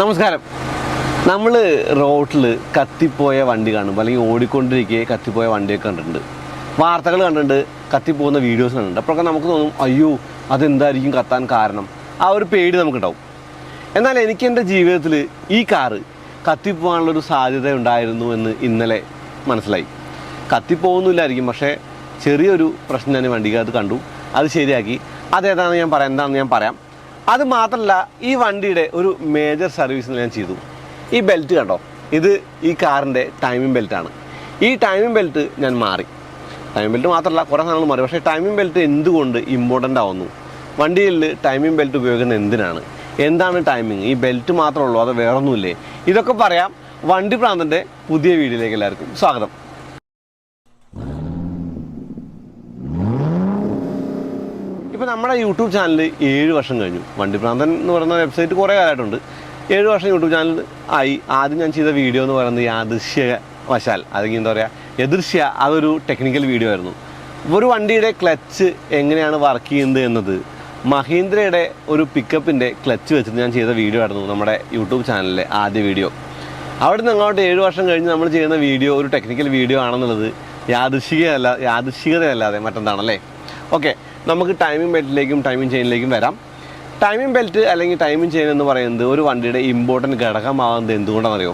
നമസ്കാരം. നമ്മൾ റോട്ടിൽ കത്തിപ്പോയ വണ്ടി കാണും അല്ലെങ്കിൽ ഓടിക്കൊണ്ടിരിക്കെ കത്തിപ്പോയ വണ്ടിയൊക്കെ കണ്ടിട്ടുണ്ട്. വാർത്തകൾ കണ്ടിട്ടുണ്ട് കത്തിപ്പോകുന്ന വീഡിയോസ് കണ്ടിട്ടുണ്ട്. അപ്പോഴൊക്കെ നമുക്ക് തോന്നും അയ്യോ അതെന്തായിരിക്കും കത്താൻ കാരണം? ആ ഒരു പേടി നമുക്കുണ്ടാവും. എന്നാൽ എനിക്ക് എന്റെ ജീവിതത്തിൽ ഈ കാറ് കത്തിപ്പോകാനുള്ളൊരു സാധ്യത ഉണ്ടായിരുന്നു എന്ന് ഇന്നലെ മനസ്സിലായി. കത്തിപ്പോകുന്നില്ലായിരിക്കും പക്ഷേ ചെറിയൊരു പ്രശ്നം ഞാൻ വണ്ടിക്കകത്ത് കണ്ടു. അത് ശരിയാക്കി. അതേതാണെന്ന് ഞാൻ പറയാം എന്താണെന്ന് ഞാൻ പറയാം. അത് മാത്രമല്ല ഈ വണ്ടിയുടെ ഒരു മേജർ സർവീസ് ഞാൻ ചെയ്തു. ഈ ബെൽറ്റ് കണ്ടോ? ഇത് ഈ കാറിന്റെ ടൈമിംഗ് ബെൽറ്റാണ് ഈ ടൈമിംഗ് ബെൽറ്റ് ഞാൻ മാറി. ടൈമിംഗ് ബെൽറ്റ് മാത്രമല്ല കുറേ സാധനങ്ങൾ മാറി. പക്ഷേ ടൈമിംഗ് ബെൽറ്റ് എന്തുകൊണ്ട് ഇമ്പോർട്ടന്റ് ആവുന്നു? വണ്ടിയിൽ ടൈമിംഗ് ബെൽറ്റ് ഉപയോഗിക്കുന്നത് എന്തിനാണ്? എന്താണ് ടൈമിംഗ് ഈ ബെൽറ്റ് മാത്രമേ ഉള്ളൂ അത് വേറൊന്നുമില്ലേ? ഇതൊക്കെ പറയാം വണ്ടി പ്രാന്തന്റെ പുതിയ വീഡിയോയിലേക്ക് എല്ലാവർക്കും സ്വാഗതം. ഇപ്പോൾ നമ്മുടെ യൂട്യൂബ് ചാനൽ ഏഴ് വർഷം കഴിഞ്ഞു. വണ്ടി പ്രാന്തൻ എന്ന് പറയുന്ന വെബ്സൈറ്റ് കുറേ കാലമായിട്ടുണ്ട്. ഏഴ് വർഷം യൂട്യൂബ് ചാനൽ ആയി. ആദ്യം ഞാൻ ചെയ്ത വീഡിയോ എന്ന് പറയുന്നത് യാദൃശ്യ വശാൽ അല്ലെങ്കിൽ എന്താ പറയുക എതിർശ്യ അതൊരു ടെക്നിക്കൽ വീഡിയോ ആയിരുന്നു. ഒരു വണ്ടിയുടെ ക്ലച്ച് എങ്ങനെയാണ് വർക്ക് ചെയ്യുന്നത് എന്നത് മഹീന്ദ്രയുടെ ഒരു പിക്കപ്പിന്റെ ക്ലച്ച് വെച്ചിട്ട് ഞാൻ ചെയ്ത വീഡിയോ ആയിരുന്നു നമ്മുടെ യൂട്യൂബ് ചാനലിലെ ആദ്യ വീഡിയോ അവിടെ നിന്ന് അങ്ങോട്ട് ഏഴ് വർഷം കഴിഞ്ഞ് നമ്മൾ ചെയ്യുന്ന വീഡിയോ ഒരു ടെക്നിക്കൽ വീഡിയോ ആണെന്നുള്ളത് യാദൃശികയല്ല യാദൃശികതയല്ലാതെ മറ്റെന്താണല്ലേ? ഓക്കെ നമുക്ക് ടൈമിംഗ് ബെൽറ്റിലേക്കും ടൈമിംഗ് ചെയിനിലേക്കും വരാം. ടൈമിംഗ് ബെൽറ്റ് അല്ലെങ്കിൽ ടൈമിംഗ് ചെയിൻ എന്ന് പറയുന്നത് ഒരു വണ്ടിയുടെ ഇമ്പോർട്ടന്റ് ഘടകമാകുന്നത് എന്തുകൊണ്ടാണെന്നറിയോ?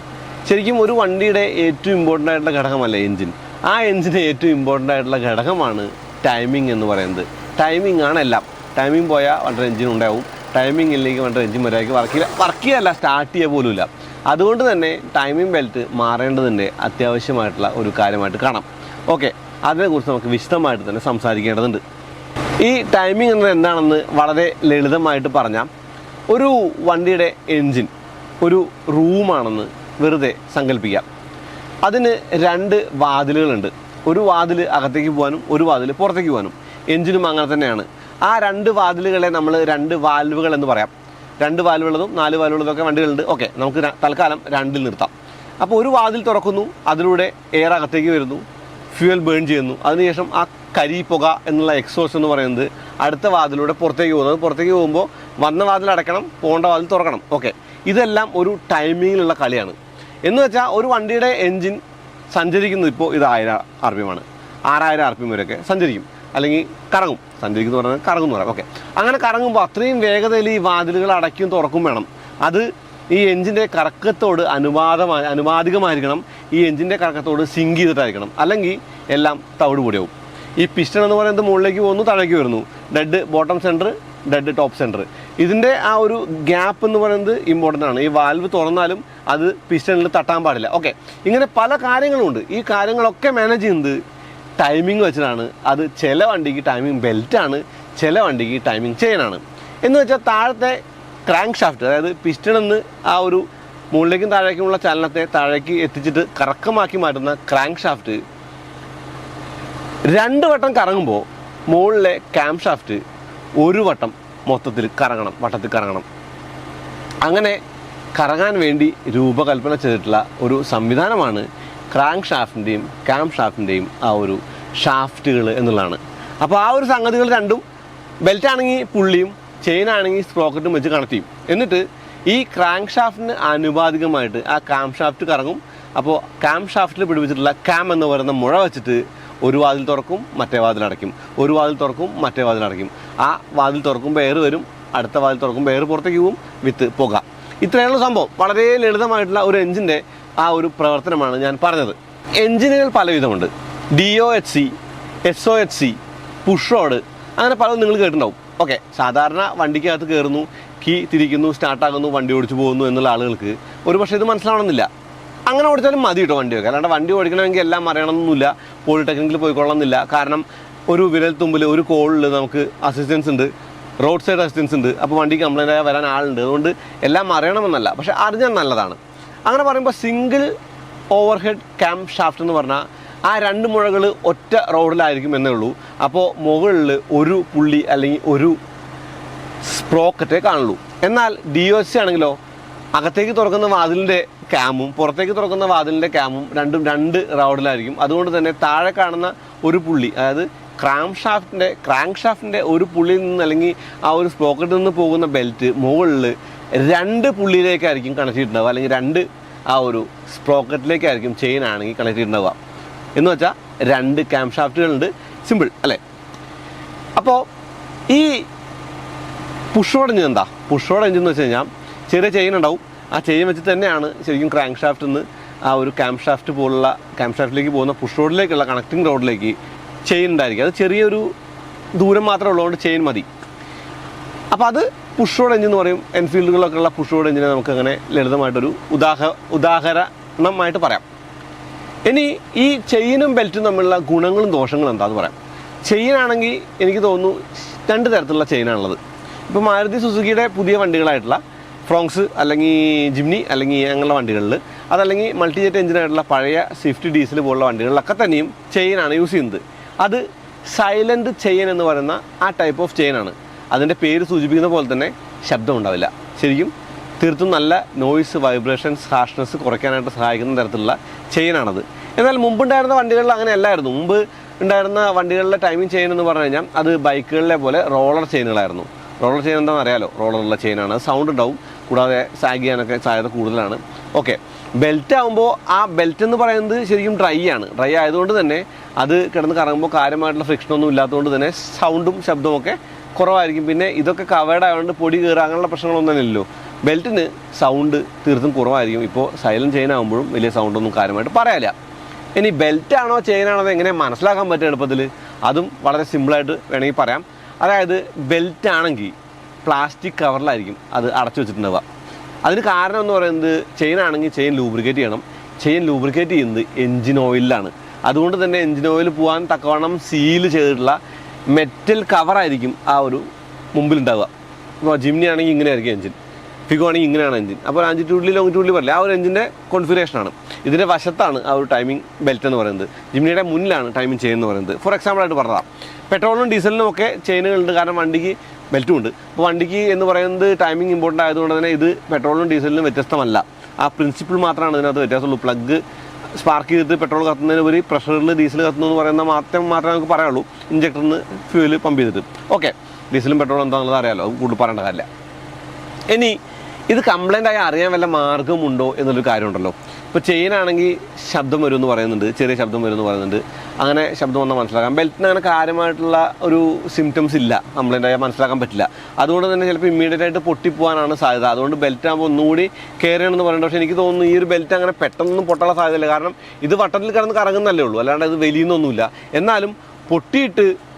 ശരിക്കും ഒരു വണ്ടിയുടെ ഏറ്റവും ഇമ്പോർട്ടന്റ് ആയിട്ടുള്ള ഘടകമല്ല എഞ്ചിൻ ആ എഞ്ചിന്റെ ഏറ്റവും ഇമ്പോർട്ടന്റ് ആയിട്ടുള്ള ഘടകമാണ് ടൈമിംഗ് എന്ന് പറയുന്നത്. ടൈമിംഗ് ആണ് എല്ലാം. ടൈമിംഗ് പോയാൽ വണ്ടിയുടെ എഞ്ചിൻ ഉണ്ടാവും. ടൈമിംഗ് ഇല്ലെങ്കിൽ വണ്ടിയുടെ എഞ്ചിൻ മര്യാദയ്ക്ക് വർക്ക് ചെയ്യില്ല. വർക്ക് ചെയ്യല്ല സ്റ്റാർട്ട് ചെയ്യാൻ പോലും ഇല്ല അതുകൊണ്ട് തന്നെ ടൈമിംഗ് ബെൽറ്റ് മാറേണ്ടതിന്റെ അത്യാവശ്യമായിട്ടുള്ള ഒരു കാര്യമായിട്ട് കാണാം. ഓക്കെ അതിനെക്കുറിച്ച് നമുക്ക് വിശദമായിട്ട് തന്നെ സംസാരിക്കേണ്ടതുണ്ട്. ഈ ടൈമിംഗ് എന്നത് എന്താണെന്ന് വളരെ ലളിതമായിട്ട് പറഞ്ഞാൽ ഒരു വണ്ടിയുടെ എൻജിൻ ഒരു റൂമാണെന്ന് വെറുതെ സങ്കല്പിക്കാം അതിന് രണ്ട് വാതിലുകളുണ്ട്. ഒരു വാതിൽ അകത്തേക്ക് പോകാനും ഒരു വാതിൽ പുറത്തേക്ക് പോകാനും എൻജിനും അങ്ങനെ തന്നെയാണ്. ആ രണ്ട് വാതിലുകളെ നമ്മൾ രണ്ട് വാൽവുകൾ എന്ന് പറയാം. രണ്ട് വാൽവുള്ളതും നാല് വാൽവുള്ളതൊക്കെ വണ്ടികളുണ്ട്. ഓക്കെ നമുക്ക് തൽക്കാലം രണ്ടിൽ നിർത്താം. അപ്പോൾ ഒരു വാതിൽ തുറക്കുന്നു അതിലൂടെ എയർ അകത്തേക്ക് വരുന്നു. ഫ്യൂവൽ ബേൺ ചെയ്യുന്നു. അതിനുശേഷം ആ കരിപ്പുക പുക എന്നുള്ള എക്സോസ് എന്ന് പറയുന്നത് അടുത്ത വാതിലൂടെ പുറത്തേക്ക് പോകുന്നത് പുറത്തേക്ക് പോകുമ്പോൾ വന്ന വാതിൽ അടയ്ക്കണം പോകേണ്ട വാതിൽ തുറക്കണം. ഓക്കെ ഇതെല്ലാം ഒരു ടൈമിങ്ങിലുള്ള കളിയാണ്. എന്ന് വെച്ചാൽ ഒരു വണ്ടിയുടെ എൻജിൻ സഞ്ചരിക്കുന്നത് ഇപ്പോൾ ഇത് ആയിരം ആർ പി എം ആണ് ആറായിരം ആർ പി എം വരെയൊക്കെ സഞ്ചരിക്കും. അല്ലെങ്കിൽ കറങ്ങും. സഞ്ചരിക്കുന്നു പറഞ്ഞാൽ കറങ്ങും എന്ന് പറയാം. ഓക്കെ അങ്ങനെ കറങ്ങുമ്പോൾ അത്രയും വേഗതയിൽ ഈ വാതിലുകൾ അടയ്ക്കും തുറക്കും വേണം. അത് ഈ എഞ്ചിന്റെ കറക്കത്തോട് അനുവാദമായി അനുവാദികമായിരിക്കണം. ഈ എഞ്ചിന്റെ കറക്കത്തോട് സിങ്ക് ചെയ്തിട്ടായിരിക്കണം. അല്ലെങ്കിൽ എല്ലാം തവിട് പൊടിയാവും. ഈ പിസ്റ്റൺ എന്ന് പറയുന്നത് മുകളിലേക്ക് പോകുന്നു താഴേക്ക് വരുന്നു. Dead bottom centre dead top centre ഇതിന്റെ ആ ഒരു ഗ്യാപ്പ് എന്ന് പറയുന്നത് ഇമ്പോർട്ടന്റ് ആണ്. ഈ വാൽവ് തുറന്നാലും അത് പിസ്റ്റണിൽ തട്ടാൻ പാടില്ല. ഓക്കെ ഇങ്ങനെ പല കാര്യങ്ങളുമുണ്ട് ഈ കാര്യങ്ങളൊക്കെ മാനേജ് ചെയ്യുന്നത് ടൈമിംഗ് വെച്ചിട്ടാണ്. അത് ചില വണ്ടിക്ക് ടൈമിംഗ് ബെൽറ്റാണ് ചില വണ്ടിക്ക് ടൈമിംഗ് ചെയിനാണ് എന്ന് വെച്ചാൽ താഴത്തെ ക്രാങ്ക് ഷാഫ്റ്റ് അതായത് പിസ്റ്റൺ എന്ന് ആ ഒരു മുകളിലേക്കും താഴേക്കുമുള്ള ചലനത്തെ താഴേക്ക് എത്തിച്ചിട്ട് കറക്കമാക്കി മാറ്റുന്ന ക്രാങ്ക് ഷാഫ്റ്റ് രണ്ട് വട്ടം കറങ്ങുമ്പോൾ മുകളിലെ ക്യാം ഷാഫ്റ്റ് ഒരു വട്ടം മൊത്തത്തിൽ കറങ്ങണം വട്ടത്തിൽ കറങ്ങണം. അങ്ങനെ കറങ്ങാൻ വേണ്ടി രൂപകൽപ്പന ചെയ്തിട്ടുള്ള ഒരു സംവിധാനമാണ് ക്രാങ്ക് ഷാഫ്റ്റിന്റെയും ക്യാം ഷാഫ്റ്റിന്റെയും ആ ഒരു ഷാഫ്റ്റുകൾ എന്നുള്ളതാണ്. അപ്പോൾ ആ ഒരു സംഗതികൾ രണ്ടും ബെൽറ്റ് ആണെങ്കിൽ പുള്ളിയും ചെയിൻ ആണെങ്കിൽ സ്പ്രോക്കറ്റും വെച്ച് കണക്ട് ചെയ്യും. എന്നിട്ട് ഈ ക്രാങ്ക് ഷാഫ്റ്റിന് ആനുപാതികമായിട്ട് ആ കാം ഷാഫ്റ്റ് കറങ്ങും. അപ്പോൾ കാം ഷാഫ്റ്റിൽ പിടിപ്പിച്ചിട്ടുള്ള കാം എന്ന് പറയുന്ന മുഴ വെച്ചിട്ട് ഒരു വാതിൽ തുറക്കും മറ്റേ വാതിൽ അടയ്ക്കും. ഒരു വാതിൽ തുറക്കും മറ്റേ വാതിൽ അടയ്ക്കും. ആ വാതിൽ തുറക്കുമ്പോൾ എയർ വരും അടുത്ത വാതിൽ തുറക്കുമ്പോൾ എയർ പുറത്തേക്ക് പോവും വിത്ത് പുക. ഇത്രയുള്ള സംഭവം. വളരെ ലളിതമായിട്ടുള്ള ഒരു എഞ്ചിന്റെ ആ ഒരു പ്രവർത്തനമാണ് ഞാൻ പറഞ്ഞത്. എഞ്ചിനുകൾ പലവിധമുണ്ട്. D O H C S O H C push rod അങ്ങനെ പലതും നിങ്ങൾ കേട്ടിട്ടുണ്ടാവും. ഓക്കെ സാധാരണ വണ്ടിക്കകത്ത് കയറുന്നു കീ തിരിക്കുന്നു സ്റ്റാർട്ടാകുന്നു വണ്ടി ഓടിച്ചു പോകുന്നു എന്നുള്ള ആളുകൾക്ക് ഒരു പക്ഷേ ഇത് മനസ്സിലാവണമെന്നില്ല. അങ്ങനെ ഓടിച്ചാലും മതി കേട്ടോ വണ്ടിയൊക്കെ. അല്ലാണ്ട് വണ്ടി ഓടിക്കണമെങ്കിൽ എല്ലാം അറിയണമെന്നില്ല പോളിടെക്നിക്കിൽ പോയിക്കൊള്ളണമെന്നില്ല. കാരണം ഒരു വിരൽ തുമ്പിൽ ഒരു കോളിൽ നമുക്ക് അസിസ്റ്റൻസ് ഉണ്ട്. റോഡ് സൈഡ് അസിസ്റ്റൻസ് ഉണ്ട്. അപ്പോൾ വണ്ടി കംപ്ലൈന്റ് ആയി വരാൻ ആളുണ്ട്. അതുകൊണ്ട് എല്ലാം അറിയണമെന്നല്ല. പക്ഷേ അറിഞ്ഞാൽ നല്ലതാണ്. അങ്ങനെ പറയുമ്പോൾ single overhead camshaft എന്ന് പറഞ്ഞാൽ ആ രണ്ട് മുഴകൾ ഒറ്റ റോഡിലായിരിക്കും എന്നേ ഉള്ളൂ. അപ്പോൾ മുകളിൽ ഒരു പുള്ളി അല്ലെങ്കിൽ ഒരു സ്പ്രോക്കറ്റേ കാണുള്ളൂ. എന്നാൽ ഡി ഒ സി ആണെങ്കിലോ അകത്തേക്ക് തുറക്കുന്ന വാതിലിന്റെ ക്യാമും പുറത്തേക്ക് തുറക്കുന്ന വാതിലിന്റെ ക്യാമും രണ്ടും രണ്ട് റൗഡിലായിരിക്കും. അതുകൊണ്ട് തന്നെ താഴെ കാണുന്ന ഒരു പുള്ളി അതായത് ക്രാം ഷാഫ്റ്റിന്റെ ക്രാങ്ക് ഷാഫ്റ്റിന്റെ ഒരു പുള്ളിയിൽ നിന്ന് അല്ലെങ്കിൽ ആ ഒരു സ്പ്രോക്കറ്റിൽ നിന്ന് പോകുന്ന ബെൽറ്റ് മുകളിൽ രണ്ട് പുള്ളിയിലേക്കായിരിക്കും കണക്ട് ചെയ്തിട്ടുണ്ടാവുക. അല്ലെങ്കിൽ രണ്ട് ആ ഒരു സ്പ്രോക്കറ്റിലേക്കായിരിക്കും ചെയിൻ ആണെങ്കിൽ കണക്ട് ചെയ്തിട്ടുണ്ടാവുക. എന്ന് വെച്ചാൽ രണ്ട് ക്യാം ഷാഫ്റ്റുകളുണ്ട് സിമ്പിൾ അല്ലേ? അപ്പോൾ ഈ പുഷോഡ് എഞ്ചിൻ എന്താ? പുഷോഡ് എഞ്ചിൻ എന്ന് വെച്ച് കഴിഞ്ഞാൽ ചെറിയ ചെയിൻ ഉണ്ടാവും. ആ ചെയിൻ വെച്ച് തന്നെയാണ് ശരിക്കും ക്രാങ്ക് ഷാഫ്റ്റിൽ നിന്ന് ആ ഒരു ക്യാം ഷാഫ്റ്റ് പോലുള്ള ക്യാം ഷാഫ്റ്റിലേക്ക് പോകുന്ന പുഷ് റോഡിലേക്കുള്ള കണക്റ്റിംഗ് റോഡിലേക്ക് ചെയിൻ ഉണ്ടായിരിക്കും. അത് ചെറിയൊരു ദൂരം മാത്രമേ ഉള്ളതുകൊണ്ട് ചെയിൻ മതി. അപ്പോൾ അത് പുഷ് റോഡ് എഞ്ചിൻ എന്ന് പറയും. എൻഫീൽഡുകളൊക്കെ ഉള്ള പുഷ് റോഡ് എഞ്ചിനെ നമുക്ക് അങ്ങനെ ലളിതമായിട്ടൊരു ഉദാഹ ഉദാഹരണമായിട്ട് പറയാം. ഇനി ഈ ചെയിനും ബെൽറ്റും തമ്മിലുള്ള ഗുണങ്ങളും ദോഷങ്ങളും എന്താന്ന് പറയാം. ചെയിനാണെങ്കിൽ എനിക്ക് തോന്നുന്നു രണ്ട് തരത്തിലുള്ള ചെയിനാണുള്ളത് ഇപ്പോൾ മാരുതി സുസുക്കിയുടെ പുതിയ വണ്ടികളായിട്ടുള്ള ഫ്രോങ്സ് അല്ലെങ്കിൽ ജിംനി അല്ലെങ്കിൽ അങ്ങനെയുള്ള വണ്ടികളിൽ അതല്ലെങ്കിൽ മൾട്ടി ജെറ്റ് എഞ്ചിനായിട്ടുള്ള പഴയ സ്വിഫ്റ്റ് ഡീസൽ പോലുള്ള വണ്ടികളിലൊക്കെ തന്നെയും ചെയിനാണ് യൂസ് ചെയ്യുന്നത്. അത് സൈലന്റ് ചെയിൻ എന്ന് പറയുന്ന ആ ടൈപ്പ് ഓഫ് ചെയിനാണ് അതിന്റെ പേര് സൂചിപ്പിക്കുന്ന പോലെ തന്നെ ശബ്ദം ഉണ്ടാവില്ല. ശരിക്കും തീർത്തും നല്ല നോയ്സ് വൈബ്രേഷൻസ് ഹാഷ്നെസ് കുറയ്ക്കാനായിട്ട് സഹായിക്കുന്ന തരത്തിലുള്ള ചെയിനാണത് എന്നാൽ മുമ്പുണ്ടായിരുന്ന വണ്ടികളിൽ അങ്ങനെ അല്ലായിരുന്നു മുമ്പ് ഉണ്ടായിരുന്ന വണ്ടികളിലെ ടൈമിംഗ് ചെയിൻ എന്ന് പറഞ്ഞു കഴിഞ്ഞാൽ അത് ബൈക്കുകളിലെ പോലെ റോളർ ചെയിനുകളായിരുന്നു റോളർ ചെയിൻ എന്താണെന്ന് അറിയാലോ? റോളറുള്ള ചെയിനാണ് സൗണ്ട് ഉണ്ടാവും. കൂടാതെ സാഗ് ചെയ്യാനൊക്കെ സാധ്യത കൂടുതലാണ്. ഓക്കെ ബെൽറ്റ് ആകുമ്പോൾ ആ ബെൽറ്റ് എന്ന് പറയുന്നത് ശരിക്കും ഡ്രൈ ആണ്. ഡ്രൈ ആയതുകൊണ്ട് തന്നെ അത് കിടന്ന് കറങ്ങുമ്പോൾ കാര്യമായിട്ടുള്ള ഫ്രിക്ഷനൊന്നും ഇല്ലാത്തതുകൊണ്ട് തന്നെ സൗണ്ടും ശബ്ദവും ഒക്കെ കുറവായിരിക്കും. പിന്നെ ഇതൊക്കെ കവേർഡ് ആയതുകൊണ്ട് പൊടി കയറുക അങ്ങനെയുള്ള പ്രശ്നങ്ങളൊന്നും തന്നെ ഇല്ലല്ലോ. ബെൽറ്റിന് സൗണ്ട് തീർത്തും കുറവായിരിക്കും. ഇപ്പോൾ സൈലന്റ് ചെയിൻ ആകുമ്പോഴും വലിയ സൗണ്ടൊന്നും കാര്യമായിട്ട് പറയാനില്ല. ഇനി ബെൽറ്റാണോ ചെയിനാണോ എന്ന് എങ്ങനെ മനസ്സിലാക്കാൻ പറ്റും എളുപ്പത്തിൽ അതും വളരെ സിമ്പിളായിട്ട് വേണമെങ്കിൽ പറയാം. അതായത് ബെൽറ്റ് ആണെങ്കിൽ പ്ലാസ്റ്റിക് കവറിലായിരിക്കും അത് അടച്ചു വെച്ചിട്ടുണ്ടാവുക. അതിന് കാരണം എന്ന് പറയുന്നത് ചെയിൻ ആണെങ്കിൽ ചെയിൻ ലൂബ്രിക്കേറ്റ് ചെയ്യണം. ചെയിൻ ലൂബ്രിക്കേറ്റ് ചെയ്യുന്നത് എൻജിൻ ഓയിലാണ് അതുകൊണ്ട് തന്നെ എൻജിൻ ഓയിൽ പോകാൻ തക്കവണ്ണം സീൽ ചെയ്തിട്ടുള്ള മെറ്റൽ കവറായിരിക്കും ആ ഒരു മുമ്പിലുണ്ടാവുക. ഇപ്പോൾ ജിംനി ആണെങ്കിൽ ഇങ്ങനെ ആയിരിക്കും എൻജിൻ ഫിഗോ ആണെങ്കിൽ ഇങ്ങനെയാണ് എഞ്ചിൻ അപ്പോൾ അഞ്ചിറ്റ്യൂഡിൽ ലോങ്ങിറ്റ്യൂഡിൽ പറയില്ല ആ ഒരു എഞ്ചിന്റെ കോൺഫിഗറേഷനാണ് ഇതിന്റെ വശത്താണ് ആ ഒരു ടൈമിംഗ് ബെൽറ്റ് എന്ന് പറയുന്നത്. ജിംനിയുടെ മുന്നിലാണ് ടൈമിംഗ് ചെയിൻ എന്ന് പറയുന്നത്. ഫോർ എക്സാമ്പിൾ ആയിട്ട് പറഞ്ഞതാണ് പെട്രോളിനും ഡീസലിനും ഒക്കെ ചെയിനുകളുണ്ട് കാരണം വണ്ടിക്ക് ബെൽറ്റും ഉണ്ട്. അപ്പോൾ വണ്ടിക്ക് എന്ന് പറയുന്നത് ടൈമിംഗ് ഇമ്പോർട്ടന്റ് ആയതുകൊണ്ട് തന്നെ ഇത് പെട്രോളിനും ഡീസലിനും വ്യത്യസ്തമല്ല. ആ പ്രിൻസിപ്പിൾ മാത്രമാണ് ഇതിനകത്ത് വ്യത്യാസമുള്ളൂ. പ്ലഗ് സ്പാർക്ക് ചെയ്തിട്ട് പെട്രോൾ കത്തുന്നതിന് ഒരു പ്രഷറിൽ ഡീസൽ കത്തുന്നു എന്ന് പറയുന്ന മാത്രം മാത്രമേ നമുക്ക് പറയുള്ളൂ ഇഞ്ചക്ടറിൽ നിന്ന് ഫ്യൂൽ പമ്പ് ചെയ്തിട്ട്. ഓക്കെ ഡീസലും പെട്രോളും എന്താണെന്നുള്ളത് അറിയാമല്ലോ കൂടുതൽ പറയേണ്ട കാര്യമില്ല. ഇനി ഇത് കംപ്ലൈന്റ് ആയി അറിയാൻ വല്ല മാർഗമുണ്ടോ എന്നുള്ളൊരു കാര്യമുണ്ടല്ലോ. ഇപ്പോൾ ചെയിൻ ആണെങ്കിൽ ശബ്ദം വരും എന്ന് പറയുന്നുണ്ട് ചെറിയ ശബ്ദം വരും എന്ന് പറയുന്നുണ്ട്. അങ്ങനെ ശബ്ദം വന്നാൽ മനസ്സിലാക്കാം. ബെൽറ്റിന് അങ്ങനെ കാര്യമായിട്ടുള്ള ഒരു സിംറ്റംസ് ഇല്ല. കംപ്ലൈന്റ് ആയാൽ മനസ്സിലാക്കാൻ പറ്റില്ല. അതുകൊണ്ട് തന്നെ ചിലപ്പോൾ ഇമ്മീഡിയറ്റ് ആയിട്ട് പൊട്ടിപ്പോകാനാണ് സാധ്യത. അതുകൊണ്ട് ബെൽറ്റ് ആകുമ്പോൾ ഒന്നുകൂടി കെയർ ചെയ്യണമെന്ന് പറയുന്നത് പക്ഷേ എനിക്ക് തോന്നുന്നു ഈ ഒരു ബെൽറ്റ് അങ്ങനെ പെട്ടെന്നൊന്നും പൊട്ടാനുള്ള സാധ്യതയില്ല. കാരണം ഇത് വട്ടത്തിൽ കിടന്ന് കറങ്ങുന്നല്ലേ ഉള്ളൂ. അല്ലാണ്ട് ഇത് വലിയൊന്നുമില്ല എന്നാലും പൊട്ടിയിട്ട്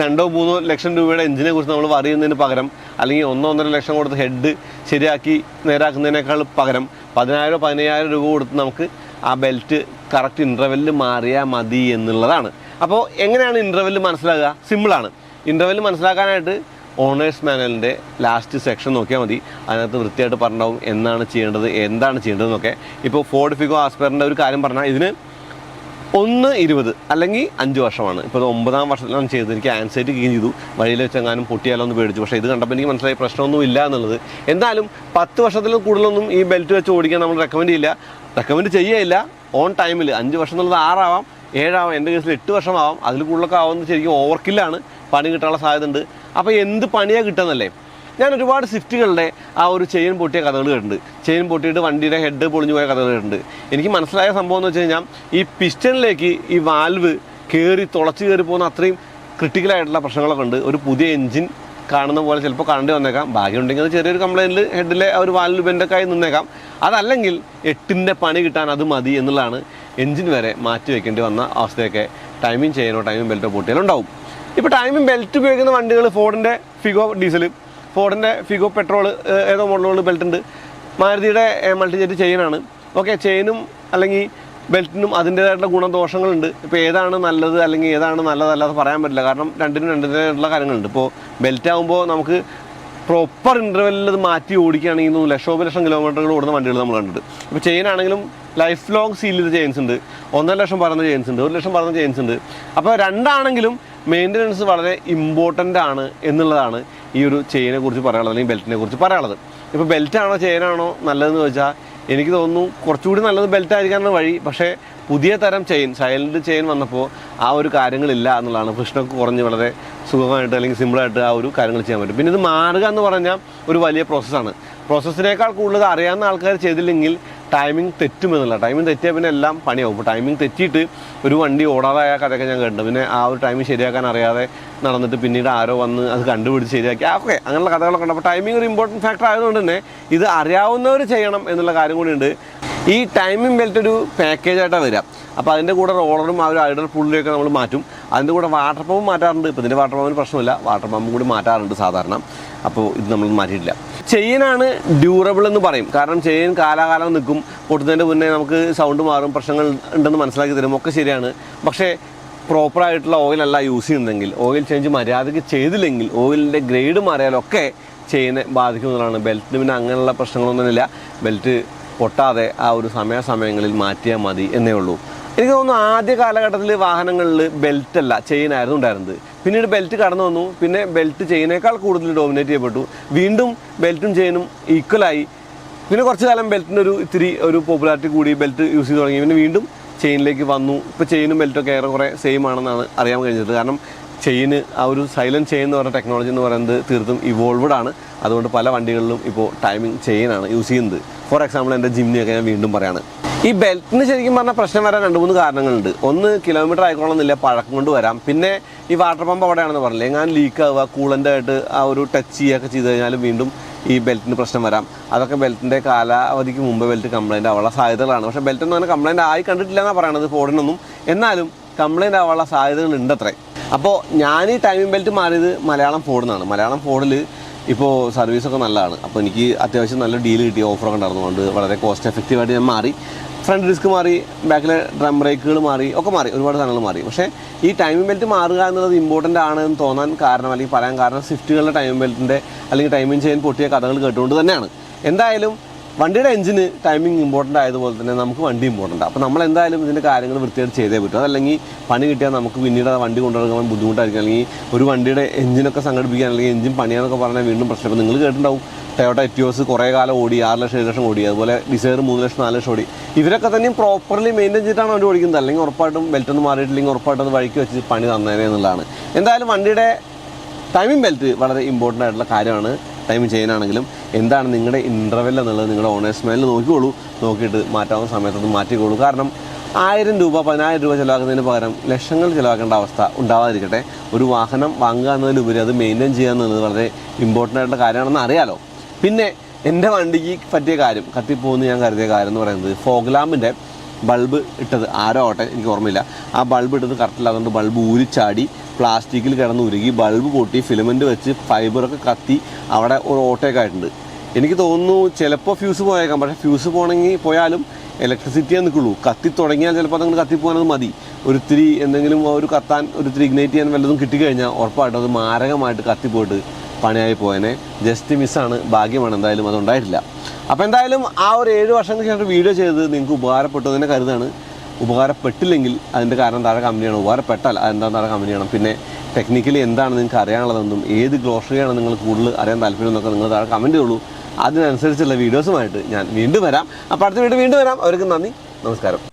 രണ്ടോ മൂന്നോ ലക്ഷം രൂപയുടെ എഞ്ചിനെ കുറിച്ച് നമ്മൾ പറയുന്നതിന് പകരം അല്ലെങ്കിൽ ഒന്നോ ഒന്നര ലക്ഷം കൊടുത്ത് ഹെഡ് ശരിയാക്കി നേരാക്കുന്നതിനേക്കാൾ പകരം പതിനായിരം പതിനയ്യായിരം രൂപ കൊടുത്ത് നമുക്ക് ആ ബെൽറ്റ് കറക്റ്റ് ഇന്റർവെല്ലിൽ മാറിയാൽ മതി എന്നുള്ളതാണ്. അപ്പോൾ എങ്ങനെയാണ് ഇന്റർവെല്ല് മനസ്സിലാകുക? സിമ്പിളാണ് ഇന്റർവെല്ല് മനസ്സിലാക്കാനായിട്ട് ഓണേഴ്സ് മാനുവലിന്റെ ലാസ്റ്റ് സെക്ഷൻ നോക്കിയാൽ മതി. അതിനകത്ത് വൃത്തിയായിട്ട് പറഞ്ഞിട്ടുണ്ടാവും എന്താണ് ചെയ്യേണ്ടത് എന്താണ് ചെയ്യേണ്ടതെന്നൊക്കെ. ഇപ്പോൾ ഫോർഡ് ഫിഗോ ആസ്പെറിന്റെ ഒരു കാര്യം പറഞ്ഞാൽ ഇതിന് ഒന്ന് ഇരുപത് അല്ലെങ്കിൽ അഞ്ച് വർഷമാണ്. ഇപ്പോൾ ഒമ്പതാം വർഷത്തിലാണ് ചെയ്തത് എനിക്ക് ആൻസൈറ്റി കീൻ ചെയ്തു. വഴിയിൽ വെച്ചെങ്ങാനും പൊട്ടിയാലോ എന്ന് പേടിച്ചു. പക്ഷേ ഇത് കണ്ടപ്പോൾ എനിക്ക് മനസ്സിലായി പ്രശ്നമൊന്നും ഇല്ല എന്നുള്ളത്. എന്തായാലും പത്ത് വർഷത്തിൽ കൂടുതലൊന്നും ഈ ബെൽറ്റ് വെച്ച് ഓടിക്കാൻ നമ്മൾ റെക്കമെൻഡ് ചെയ്യില്ല. റെക്കമെൻഡ് ചെയ്യുകയില്ല ഓൺ ടൈമിൽ അഞ്ച് വർഷം എന്നുള്ളത് ആറാവാം ഏഴാവാം എന്റെ കേസിൽ എട്ട് വർഷമാവാം. അതിൽ കൂടുതലൊക്കെ ആവുന്നത് ശരിക്കും ഓവർക്കില്ലാണ് പണി കിട്ടാനുള്ള സാധ്യത ഉണ്ട്. അപ്പോൾ എന്ത് പണിയാണ് കിട്ടുന്നല്ലേ ഞാൻ ഒരുപാട് സ്വിഫ്റ്റുകളുടെ ആ ഒരു ചെയിൻ പൊട്ടിയ കഥകൾ കേട്ടിട്ടുണ്ട് ചെയിൻ പൊട്ടിയിട്ട് വണ്ടിയുടെ ഹെഡ് പൊളിഞ്ഞു പോയ കഥകൾ കേട്ടിട്ടുണ്ട് എനിക്ക് മനസ്സിലായ സംഭവം എന്ന് വെച്ച് കഴിഞ്ഞാൽ ഈ പിസ്റ്റണിലേക്ക് ഈ വാൽവ് കയറി തുളച്ച് കയറി പോകുന്ന അത്രയും ക്രിട്ടിക്കലായിട്ടുള്ള പ്രശ്നങ്ങളൊക്കെ ഉണ്ട്. ഒരു പുതിയ എഞ്ചിൻ കാണുന്ന പോലെ ചിലപ്പോൾ കാണേണ്ടി വന്നേക്കാം. ഭാഗ്യമുണ്ടെങ്കിൽ അത് ചെറിയൊരു കംപ്ലൈന്റിൽ ഹെഡിലെ ആ ഒരു വാൽവ് ബെൻഡൊക്കെ നിന്നേക്കാം. അതല്ലെങ്കിൽ എട്ടിന്റെ പണി കിട്ടാൻ അത് മതി എന്നുള്ളതാണ് എഞ്ചിൻ വരെ മാറ്റി വെക്കേണ്ടി വന്ന അവസ്ഥയൊക്കെ ടൈമിംഗ് ചെയ്യാനോ ടൈമിംഗ് ബെൽറ്റോ പൊട്ടിയാലോ ഉണ്ടാവും ഇപ്പോൾ ടൈമിംഗ് ബെൽറ്റ് ഉപയോഗിക്കുന്ന വണ്ടികൾ ഫോർഡിന്റെ ഫിഗോ ഡീസൽ ഫോർഡിന്റെ ഫിഗോ പെട്രോൾ ഏതോ മോഡലുകൾ ബെൽറ്റ് ഉണ്ട്. മാരുതിയുടെ മൾട്ടിജെറ്റ് ചെയിനാണ് ഓക്കെ ചെയിനും അല്ലെങ്കിൽ ബെൽറ്റിനും അതിന്റേതായിട്ടുള്ള ഗുണദോഷങ്ങളുണ്ട്. ഇപ്പോൾ ഏതാണ് നല്ലത് അല്ലെങ്കിൽ ഏതാണ് നല്ലതല്ലാതെ പറയാൻ പറ്റില്ല. കാരണം രണ്ടിനും രണ്ടിന്റെതായിട്ടുള്ള കാര്യങ്ങളുണ്ട്. ഇപ്പോൾ ബെൽറ്റ് ആകുമ്പോൾ നമുക്ക് പ്രോപ്പർ ഇന്റർവെല്ലിൽ ഇത് മാറ്റി ഓടിക്കുകയാണെങ്കിൽ തോന്നുന്നു ലക്ഷോപ ലക്ഷം കിലോമീറ്ററുകൾ ഓടുന്ന വണ്ടികൾ നമ്മൾ കണ്ടിട്ടുണ്ട്. ഇപ്പോൾ ചെയിൻ ആണെങ്കിലും ലൈഫ് ലോങ് സീൽ ചെയ്ത ചെയിൻസ് ഉണ്ട്. ഒന്നര ലക്ഷം പറഞ്ഞ ചെയിൻസ് ഉണ്ട്. ഒരു ലക്ഷം പറഞ്ഞ ചെയിൻസ് ഉണ്ട്. അപ്പോൾ രണ്ടാണെങ്കിലും മെയിന്റനൻസ് വളരെ ഇമ്പോർട്ടന്റ് ആണ് എന്നുള്ളതാണ് ഈ ഒരു ചെയിനെ കുറിച്ച് പറയാനുള്ളത് അല്ലെങ്കിൽ ബെൽറ്റിനെ കുറിച്ച് പറയാനുള്ളത്. ഇപ്പോൾ ബെൽറ്റാണോ ചെയിനാണോ നല്ലതെന്ന് ചോദിച്ചാൽ എനിക്ക് തോന്നുന്നു കുറച്ചുകൂടി നല്ലത് ബെൽറ്റ് ആയിരിക്കാനാണ് വഴി. പക്ഷേ പുതിയ തരം ചെയിൻ സൈലന്റ് ചെയിൻ വന്നപ്പോൾ ആ ഒരു കാര്യങ്ങളില്ല എന്നുള്ളതാണ് കൃഷ്ണക്ക് കുറഞ്ഞ് വളരെ സുഖമായിട്ട് അല്ലെങ്കിൽ സിമ്പിളായിട്ട് ആ ഒരു കാര്യങ്ങൾ ചെയ്യാൻ പറ്റും. പിന്നെ ഇത് മാറുക എന്ന് പറഞ്ഞാൽ ഒരു വലിയ പ്രോസസ്സാണ് പ്രോസസ്സിനേക്കാൾ കൂടുതൽ അറിയാവുന്ന ആൾക്കാർ ചെയ്തില്ലെങ്കിൽ ടൈമിംഗ് തെറ്റുമെന്നല്ല. ടൈമിംഗ് തെറ്റിയാൽ പിന്നെ എല്ലാം പണിയാവും. ഇപ്പോൾ ടൈമിംഗ് തെറ്റിയിട്ട് ഒരു വണ്ടി ഓടാതായ കഥയൊക്കെ ഞാൻ കണ്ടു പിന്നെ ആ ഒരു ടൈമിംഗ് ശരിയാക്കാൻ അറിയാതെ നടന്നിട്ട് പിന്നീട് ആരോ വന്ന് അത് കണ്ടുപിടിച്ച് ശരിയാക്കി. ഓക്കെ അങ്ങനെയുള്ള കഥകളൊക്കെ ഉണ്ട്. അപ്പോൾ ടൈമിംഗ് ഒരു ഇമ്പോർട്ടന്റ് ഫാക്ടർ ആയതുകൊണ്ട് തന്നെ ഇത് അറിയാവുന്നവർ ചെയ്യണം എന്നുള്ള കാര്യം കൂടിയുണ്ട് ഈ ടൈമിംഗ് ബെൽറ്റ് ഒരു പാക്കേജ് ആയിട്ടാണ് വരിക. അപ്പോൾ അതിന്റെ കൂടെ റോളറും ആ ഒരു ഐഡർ പുള്ളിയൊക്കെ നമ്മൾ മാറ്റും. അതിന്റെ കൂടെ വാട്ടർ പമ്പും മാറ്റാറുണ്ട്. ഇപ്പോൾ ഇതിന്റെ വാട്ടർ പമ്പിന് പ്രശ്നമില്ല. വാട്ടർ പമ്പും കൂടി മാറ്റാറുണ്ട് സാധാരണ. അപ്പോൾ ഇത് നമ്മൾ മാറ്റിയിട്ടില്ല. ചെയിനാണ് ഡ്യൂറബിൾ എന്ന് പറയും. കാരണം ചെയിൻ കാലാകാലം നിൽക്കും. പൊട്ടുന്നതിന്റെ മുന്നേ നമുക്ക് സൗണ്ട് മാറും പ്രശ്നങ്ങൾ ഉണ്ടെന്ന് മനസ്സിലാക്കി തരും. ഒക്കെ ശരിയാണ്. പക്ഷേ പ്രോപ്പറായിട്ടുള്ള ഓയിലല്ല യൂസ് ചെയ്യുന്നതെങ്കിൽ ഓയിൽ ചേഞ്ച് മര്യാദയ്ക്ക് ചെയ്തില്ലെങ്കിൽ ഓയിലിന്റെ ഗ്രേഡ് മാറിയാലൊക്കെ ചെയിനെ ബാധിക്കുന്നതാണ്. ബെൽറ്റിന് പിന്നെ അങ്ങനെയുള്ള പ്രശ്നങ്ങളൊന്നുമില്ല. ബെൽറ്റ് പൊട്ടാതെ ആ ഒരു സമയാസമയങ്ങളിൽ മാറ്റിയാൽ മതി എന്നേ ഉള്ളൂ. എനിക്ക് തോന്നുന്നു ആദ്യ കാലഘട്ടത്തിൽ വാഹനങ്ങളിൽ ബെൽറ്റ് അല്ല ചെയിൻ ആയിരുന്നു ഉണ്ടായിരുന്നത്. പിന്നീട് ബെൽറ്റ് കടന്നു വന്നു. പിന്നെ ബെൽറ്റ് ചെയിനേക്കാൾ കൂടുതൽ ഡോമിനേറ്റ് ചെയ്യപ്പെട്ടു. വീണ്ടും ബെൽറ്റും ചെയിനും ഈക്വലായി പിന്നെ കുറച്ച് കാലം ബെൽറ്റിന്റെ ഒരു ഇത്തിരി ഒരു പോപ്പുലാരിറ്റി കൂടി ബെൽറ്റ് യൂസ് ചെയ്ത് തുടങ്ങി. പിന്നെ വീണ്ടും ചെയിനിലേക്ക് വന്നു. ഇപ്പോൾ ചെയിനും ബെൽറ്റൊക്കെ ഏറെക്കുറെ സെയിം ആണെന്നാണ് അറിയാൻ കഴിഞ്ഞത്. കാരണം ചെയിന് ആ ഒരു സൈലന്റ് ചെയിൻ എന്ന് പറയുന്ന ടെക്നോളജി എന്ന് പറയുന്നത് തീർത്തും ഇവോൾവഡ് ആണ്. അതുകൊണ്ട് പല വണ്ടികളിലും ഇപ്പോൾ ടൈമിംഗ് ചെയിനാണ് യൂസ് ചെയ്യുന്നത്. ഫോർ എക്സാമ്പിൾ എന്റെ ജിമ്മിയൊക്കെ ഞാൻ വീണ്ടും പറയാണ്. ഈ ബെൽറ്റിന് ശരിക്കും പറഞ്ഞാൽ പ്രശ്നം വരാൻ രണ്ട് മൂന്ന് കാരണങ്ങളുണ്ട്. ഒന്ന് കിലോമീറ്റർ ആയിക്കോളന്നില്ല പഴക്കം കൊണ്ട് വരാം. പിന്നെ ഈ വാട്ടർ പമ്പ് അവിടെയാണെന്ന് പറഞ്ഞില്ലേ ഞാൻ ലീക്ക് ആവുക കൂളന്റ് ആയിട്ട് ആ ഒരു ടച്ച് ചെയ്യുകയൊക്കെ ചെയ്ത് കഴിഞ്ഞാൽ വീണ്ടും ഈ ബെൽറ്റിന് പ്രശ്നം വരാം. അതൊക്കെ ബെൽറ്റിന്റെ കാലാവധിക്ക് മുമ്പ് ബെൽറ്റ് കംപ്ലൈന്റ് ആവാനുള്ള സാധ്യതകളാണ്. പക്ഷേ ബെൽറ്റ് എന്ന് അങ്ങനെ കംപ്ലൈന്റ് ആയി കണ്ടിട്ടില്ല എന്നാണ് പറയണത് ഫോണിനൊന്നും എന്നാലും കംപ്ലൈന്റ് ആവാനുള്ള സാധ്യതകൾ ഉണ്ട് അത്രേ അപ്പോൾ ഞാൻ ഈ ടൈമിംഗ് ബെൽറ്റ് മാറിയത് മലയാളം ഫോണിനാണ് മലയാളം ഫോണിൽ ഇപ്പോൾ സർവീസൊക്കെ നല്ലതാണ്. അപ്പോൾ എനിക്ക് അത്യാവശ്യം നല്ല ഡീൽ കിട്ടിയ ഓഫറൊക്കെ ഉണ്ടായിരുന്നുകൊണ്ട് വളരെ കോസ്റ്റ് എഫക്റ്റീവായിട്ട് ഞാൻ മാറി. ഫ്രണ്ട് ഡിസ്ക് മാറി ബാക്കിലെ ഡ്രം ബ്രേക്കുകൾ മാറി ഒക്കെ മാറി ഒരുപാട് സാധനങ്ങൾ മാറി. പക്ഷേ ഈ ടൈമിംഗ് ബെൽറ്റ് മാറുക എന്നുള്ളത് ഇമ്പോർട്ടന്റ് ആണ് എന്ന് തോന്നാൻ കാരണം അല്ലെങ്കിൽ പറയാൻ കാരണം സ്വിഫ്റ്റുകളുടെ ടൈമിംഗ് ബെൽറ്റിന്റെ അല്ലെങ്കിൽ ടൈമിംഗ് ചെയിൻ പൊട്ടിയ കഥകൾ കേട്ടുകൊണ്ട് തന്നെയാണ്. എന്തായാലും വണ്ടിയുടെ എഞ്ചിന് ടൈമിംഗ് ഇമ്പോർട്ടന്റ് ആയതുപോലെ തന്നെ നമുക്ക് വണ്ടി ഇമ്പോർട്ടന്റ് അപ്പോൾ നമ്മൾ എന്തായാലും ഇതിന്റെ കാര്യങ്ങൾ വൃത്തിയായിട്ട് ചെയ്തേ പറ്റും. അതല്ലെങ്കിൽ പണി കിട്ടിയാൽ നമുക്ക് പിന്നീട് ആ വണ്ടി കൊണ്ടുനടക്കാൻ ബുദ്ധിമുട്ടായിരിക്കും. അല്ലെങ്കിൽ ഒരു വണ്ടിയുടെ എഞ്ചിനൊക്കെ സംഘടിപ്പിക്കാൻ അല്ലെങ്കിൽ എഞ്ചിൻ പണിയാന്നൊക്കെ പറഞ്ഞാൽ വീണ്ടും പ്രശ്നം നിങ്ങൾ കേട്ടിട്ടുണ്ടാവും. ടൊയോട്ട എറ്റിയോസ് കുറേ കാലം ഓടി ആറ് ലക്ഷം ഏഴ് ലക്ഷം ഓടി. അതുപോലെ ഡിസൈർ മൂന്ന് ലക്ഷം നാല് ലക്ഷം ഓടി. ഇവരൊക്കെ തന്നെയും പ്രോപ്പർലി മെയിന്റെയിൻ ചെയ്തിട്ടാണ് അവർ ഓടിക്കുന്നത്. അല്ലെങ്കിൽ ഉറപ്പായിട്ടും ബെൽറ്റ് ഒന്നും മാറിയിട്ടില്ലെങ്കിൽ ഉറപ്പായിട്ടും അത് വഴിക്ക് വെച്ച് പണി തന്നേനെ എന്നുള്ളതാണ്. എന്തായാലും വണ്ടിയുടെ ടൈമിംഗ് ബെൽറ്റ് വളരെ ഇമ്പോർട്ടന്റ് ആയിട്ടുള്ള കാര്യമാണ്. ടൈമിംഗ് ചെയ്യാനാണെങ്കിലും എന്താണ് നിങ്ങളുടെ ഇന്റർവെൽ എന്നുള്ളത് നിങ്ങളുടെ ഓണേഴ്സ് മേലിൽ നോക്കിക്കോളൂ. നോക്കിയിട്ട് മാറ്റാവുന്ന സമയത്ത് മാറ്റിക്കോളൂ. കാരണം ആയിരം രൂപ പതിനായിരം രൂപ ചിലവാക്കുന്നതിന് പകരം ലക്ഷങ്ങൾ ചിലവാക്കേണ്ട അവസ്ഥ ഉണ്ടാവാതിരിക്കട്ടെ. ഒരു വാഹനം വാങ്ങുക എന്നതിലുപരി അത് മെയിന്റെയിൻ ചെയ്യുക എന്നുള്ളത് വളരെ ഇമ്പോർട്ടന്റ് ആയിട്ടുള്ള കാര്യമാണെന്ന് അറിയാലോ. പിന്നെ എന്റെ വണ്ടിക്ക് പറ്റിയ കാര്യം കത്തിപ്പോകുന്ന ഞാൻ കരുതിയ കാര്യം എന്ന് പറയുന്നത് ഫോഗ്ലാമിന്റെ ബൾബ് ഇട്ടത് ആരോ ആവട്ടെ എനിക്ക് ഓർമ്മയില്ല. ആ ബൾബ് ഇട്ടത് കറക്റ്റ് അതുകൊണ്ട് ബൾബ് ഊരിച്ചാടി പ്ലാസ്റ്റിക്കിൽ കിടന്ന് ഉരുകി ബൾബ് പൊട്ടി ഫിലമെന്റ് വെച്ച് ഫൈബറൊക്കെ കത്തി അവിടെ ഒരു ഓട്ടയൊക്കെ ആയിട്ടുണ്ട്. എനിക്ക് തോന്നുന്നു ചിലപ്പോൾ ഫ്യൂസ് പോയേക്കാം. പക്ഷേ ഫ്യൂസ് പോകണമെങ്കിൽ പോയാലും ഇലക്ട്രിസിറ്റിയെ നിൽക്കുള്ളൂ കത്തി തുടങ്ങിയാൽ ചിലപ്പോൾ കത്തി കത്തിപ്പോകാനത് മതി. ഒരിത്തിരി എന്തെങ്കിലും ഒരു കത്താൻ ഒരിത്തിരി ഇഗ്നൈറ്റ് ചെയ്യാൻ വല്ലതും കിട്ടിക്കഴിഞ്ഞാൽ ഉറപ്പായിട്ടും അത് മാരകമായിട്ട് കത്തിപ്പോയിട്ട് പണിയായി പോയനെ. ജസ്റ്റ് മിസ്സാണ് ഭാഗ്യമാണ്. എന്തായാലും അതുണ്ടായിട്ടില്ല. അപ്പോൾ എന്തായാലും ആ ഒരു ഏഴ് വർഷങ്ങൾക്ക് ശേഷം വീഡിയോ ചെയ്തത് നിങ്ങൾക്ക് ഉപകാരപ്പെട്ടു എന്ന് കരുതാണ്. ഉപകാരപ്പെട്ടില്ലെങ്കിൽ അതിന്റെ കാരണം താഴെ കമ്പനിയാണ് ഉപകാരപ്പെട്ടാൽ അതെന്താ താഴെ കമ്പനിയാണ് പിന്നെ ടെക്നിക്കലി എന്താണ് നിങ്ങൾക്ക് അറിയാനുള്ളതെന്നും ഏത് ഗ്ലോഷറിയാണ് നിങ്ങൾ കൂടുതൽ അറിയാൻ താല്പര്യം എന്നൊക്കെ നിങ്ങൾ താഴെ കമന്റ് ചെയ്യുള്ളൂ. അതിനനുസരിച്ചുള്ള വീഡിയോസുമായിട്ട് ഞാൻ വീണ്ടും വരാം. അപ്പോൾ അടുത്ത വീഡിയോ വീണ്ടും വരാം. അവർക്ക് നന്ദി. നമസ്കാരം.